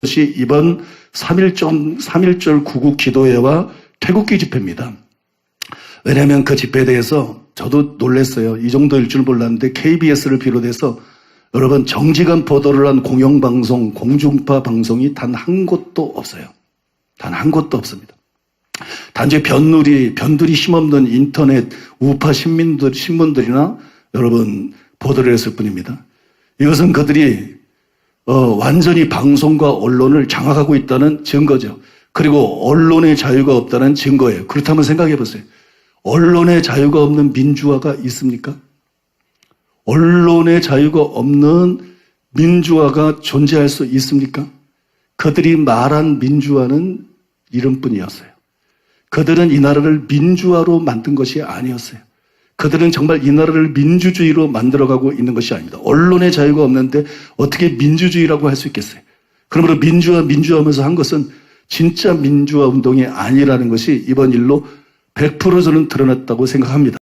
것이 이번 3.1절, 3.1절 구국 기도회와 태국기 집회입니다. 왜냐하면 그 집회에 대해서 저도 놀랐어요. 이 정도일 줄 몰랐는데 KBS를 비롯해서 여러분 정직한 보도를 한 공영방송, 공중파 방송이 단 한 곳도 없어요. 단 한 곳도 없습니다. 단지 변누리, 변두리 힘없는 인터넷 우파 신민들, 신문들이나 여러분 보도를 했을 뿐입니다. 이것은 그들이 어, 완전히 방송과 언론을 장악하고 있다는 증거죠. 그리고 언론의 자유가 없다는 증거예요. 그렇다면 생각해 보세요. 언론의 자유가 없는 민주화가 있습니까? 언론의 자유가 없는 민주화가 존재할 수 있습니까? 그들이 말한 민주화는 이름뿐이었어요. 그들은 이 나라를 민주화로 만든 것이 아니었어요. 그들은 정말 이 나라를 민주주의로 만들어가고 있는 것이 아닙니다. 언론의 자유가 없는데 어떻게 민주주의라고 할 수 있겠어요? 그러므로 민주화, 민주화하면서 한 것은 진짜 민주화 운동이 아니라는 것이 이번 일로 100% 저는 드러났다고 생각합니다.